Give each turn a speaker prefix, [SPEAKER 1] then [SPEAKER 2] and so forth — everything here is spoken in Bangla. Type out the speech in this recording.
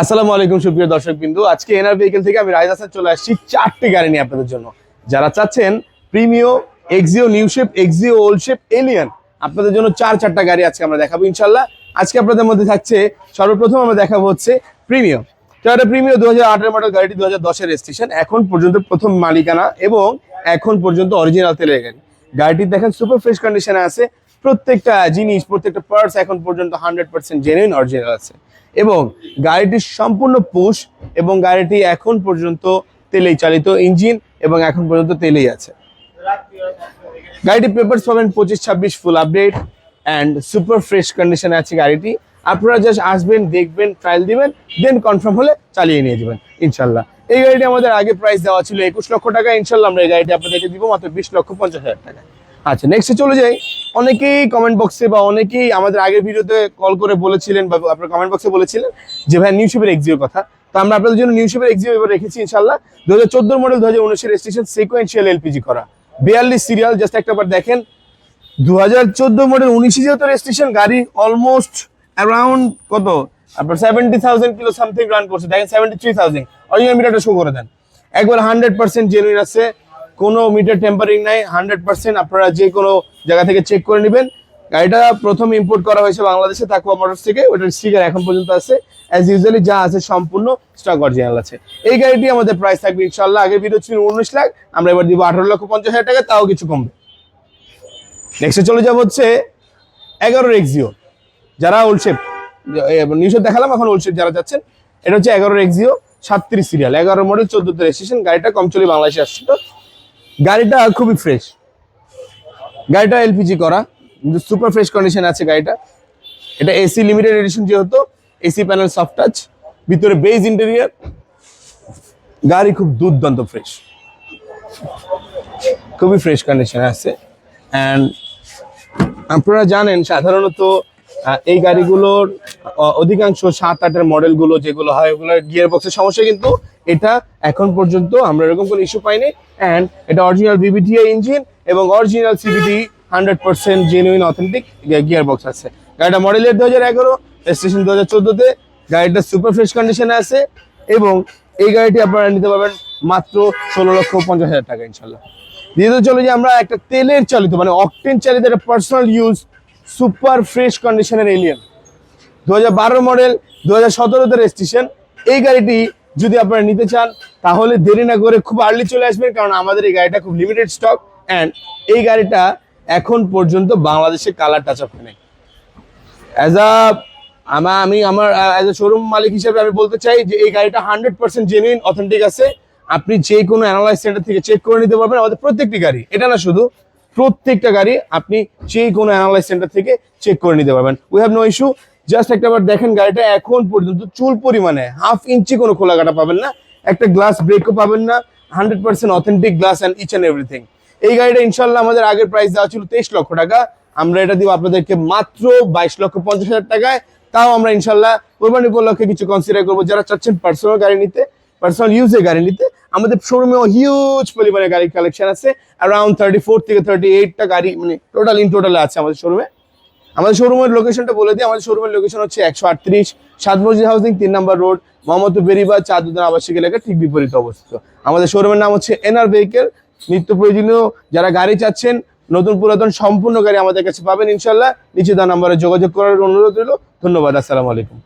[SPEAKER 1] আসসালামু আলাইকুম সুপ্রিয় দর্শক বিন্দু আজকে এনআর ভেহিকেল থেকে আমি রাইজ হাসান চলে আসছি চারটি গাড়ি নিয়ে আপনাদের জন্য। যারা চাচ্ছেন Premio Axio new shape Axio old shape Allion আপনাদের জন্য চার চারটা গাড়ি আজকে আমরা দেখাবো ইনশাল্লাহ। আজকে আপনাদের মধ্যে থাকছে, সর্বপ্রথম আমরা দেখাবো হচ্ছে প্রিমিও। টয়োটা প্রিমিও দু হাজার আঠেরো মডেল গাড়িটি দু হাজার দশের রেজিস্ট্রেশন এখন পর্যন্ত প্রথম মালিকানা এবং এখন পর্যন্ত অরিজিনাল তেলের গাড়ি। গাড়িটি দেখেন সুপার ফ্রেশ কন্ডিশনে আছে প্রত্যেকটা জিনিস, প্রত্যেকটা পার্টস এখন পর্যন্ত হান্ড্রেড পার্সেন্ট জেনুইন অরিজিনাল আছে। এবং গাড়িটি সম্পূর্ণ পুশ এবং গাড়িটি এখন পর্যন্ত তেলেই চালিত ইঞ্জিন এবং এখন পর্যন্ত তেলেই আছে। গাড়িটি পেপারস পাবেন পঁচিশ, ছাব্বিশ full update and super fresh কন্ডিশনে আছে গাড়িটি। আপনারা জাস্ট আসবেন, দেখবেন ট্রায়াল দিবেন দেন কনফার্ম হলে চালিয়ে নিয়ে যাবেন, ইনশাল্লাহ। এই গাড়িটি আমাদের আগে প্রাইস দেওয়া ছিল একুশ লক্ষ টাকা। ইনশাল্লাহ আমরা এই গাড়িটি আপনাদেরকে দিব মাত্র বিশ লক্ষ পঞ্চাশ হাজার টাকা। আচ্ছা নেক্সটে চলে যাই। অনেকেই কমেন্ট বক্সে বা অনেকেই আমাদের আগের ভিডিওতে কল করে বলেছিলেন বা আপনার কমেন্ট বক্সে বলেছিলেন যে ভাই নিউ শেপের এক্সিওর কথা। তো আমরা আপনাদের জন্য নিউ শেপের এক্সিও এবার রেখেছি ইনশাল্লাহ দু হাজার চোদ্দোর মডেল দু হাজার উনিশের রেজিস্ট্রেশন সিকোয়েন্সিয়াল এলপিজি করা। বিয়াল্লিশ সিরিয়াল জাস্ট একটা বার দেখেন। দু হাজার চোদ্দ মডেল উনিশে যেহেতু রেজিস্ট্রেশন গাড়ি অলমোস্ট অ্যারাউন্ড কত? আপনার seventy thousand kilo something run করছে। দেখেন সেভেন্টি থ্রি থাউজেন্ড অরিজিনাল মিটারটা শো করে দেন। একবার হান্ড্রেড পার্সেন্ট জেনুইন আছে। কোনো মিটার টেম্পারিং নাই হান্ড্রেড পার্সেন্ট আপনারা যে কোনো জায়গা থেকে চেক করে নেবেন। গাড়িটা প্রথম ইম্পোর্ট করা হয়েছে বাংলাদেশে তাকুয়া মোটরস থেকে, ওটার স্টিকার এখন পর্যন্ত আছে। অ্যাজ ইউজুয়ালি যা আছে সম্পূর্ণ স্টক অরিজিনাল আছে। এই গাড়িটি আমাদের প্রাইস থাকবে ইনশাল্লাহ আগের ভিডিও ছিল উনিশ লাখ, আমরা এবার দিব আঠারো লক্ষ পঞ্চাশ হাজার টাকা, তাও কিছু কমবে। নেক্সটে চলে যাব হচ্ছে এগারোর এক্সিও যারা ওলশেপ নিউজে দেখালাম, এখন ওলশেপ যারা যাচ্ছেন, এটা হচ্ছে এগারোর এক্সিও সাতত্রিশ সিরিয়াল এগারো মডেল চোদ্দোতে রেজিস্ট্রেশন গাড়িটা কম চলে বাংলাদেশে আসছিল গাড়িটা খুবই ফ্রেশ গাড়িটা এলপিজি করা। সুপার ফ্রেশ কন্ডিশন আছে গাড়িটা। এটা এসি লিমিটেড এডিশন যেহেতু এসি প্যানেল সফট টাচ ভিতরে বেজ ইন্টেরিয়ার গাড়ি খুব দুর্দান্ত ফ্রেশ খুবই ফ্রেশ কন্ডিশন আছে। অ্যান্ড আপনারা জানেন, সাধারণত এই গাড়িগুলোর অধিকাংশ সাত আটের মডেলগুলো যেগুলো হয়, ওগুলোর গিয়ার বক্সের সমস্যা কিন্তু এটা এখন পর্যন্ত আমরা এরকম কোনো ইস্যু পাইনি। অ্যান্ড এটা অরিজিনাল বিবিটিআই ইঞ্জিন এবং original CVT hundred percent genuine authentic gear box আছে। গাড়িটা মডেলের দু হাজার এগারো রেজিস্ট্রেশন দু হাজার চোদ্দোতে। গাড়িটা সুপার ফ্রেশ কন্ডিশনে আছে এবং এই গাড়িটি আপনারা নিতে পারবেন মাত্র ষোলো লক্ষ পঞ্চাশ হাজার টাকা ইনশাল্লাহ। দ্বিতীয় চলে যে আমরা একটা তেলের চালিত মানে অকটেন চালিত একটা পার্সোনাল ইউজ সুপার ফ্রেশ কন্ডিশনের এলিয়ান দু হাজার বারো মডেল দু হাজার সতেরোতে রেজিস্ট্রেশন এই গাড়িটি যদি আপনারা নিতে চান, তাহলে দেরি না করে খুব আর্লি চলে আসবেন, কারণ আমাদের এই গাড়িটা খুব লিমিটেড স্টক অ্যান্ড এই গাড়িটা এখন পর্যন্ত বাংলাদেশে কালার টাচ আপ নেই। অ্যাজ আ আমার আমি আমার অ্যাজ এ শোরুম মালিক হিসেবে আমি বলতে চাই যে এই গাড়িটা হান্ড্রেড পার্সেন্ট জেনুইন অথেন্টিক আছে। আপনি যে কোনো অ্যানালাইজ সেন্টার থেকে চেক করে নিতে পারবেন, আমাদের প্রত্যেকটি গাড়ি। এটা না শুধু, প্রত্যেকটা গাড়ি আপনি যে কোনো অ্যানালাইজ সেন্টার থেকে চেক করে নিতে পারবেন। We have no issue just একটা বার দেখেন গাড়িটা এখন পর্যন্ত চুল পরিমাণে হাফ ইঞ্চি কোনো খোলা কাটা পাবেন না। একটা গ্লাস ব্রেকও পাবেন না hundred percent authentic glass and each and everything এই গাড়িটা ইনশাল্লাহ আমাদের আগের প্রাইস দেওয়া ছিল তেইশ লক্ষ টাকা। আমরা এটা দিব আপনাদেরকে মাত্র বাইশ লক্ষ পঞ্চাশ হাজার টাকায়। তাও আমরা ইনশাল্লাহ কোরবানি উপলক্ষে কিছু কনসিডার করব। যারা চাচ্ছেন পার্সোনাল গাড়ি নিতে পার্সোনাল ইউজের গাড়ি নিতে, আমাদের শোরুমেও হিউজ পরিমাণে গাড়ির কালেকশন আছে। অ্যারাউন্ড থার্টি ফোর থেকে থার্টি এইটটা গাড়ি মানে টোটাল ইন টোটালে আছে আমাদের শোরুমে আমাদের শোরুমের লোকেশনটা বলে দিই। আমাদের শোরুমের লোকেশন হচ্ছে একশো আটত্রিশ সাত মসজিদ হাউসিং তিন নম্বর রোড মোহাম্মদ বেরিবা চাঁদুদ্দিন আবাসিক এলাকা ঠিক বিপরীত অবস্থিত। আমাদের শোরুমের নাম হচ্ছে এনআর ভেহিকেল নিত্য প্রয়োজনীয় যারা গাড়ি চাচ্ছেন, নতুন পুরাতন সম্পূর্ণ গাড়ি আমাদের কাছে পাবেন ইনশাল্লাহ নিচে দেওয়া নাম্বারে যোগাযোগ করার অনুরোধ রইল। ধন্যবাদ, আসসালামু আলাইকুম।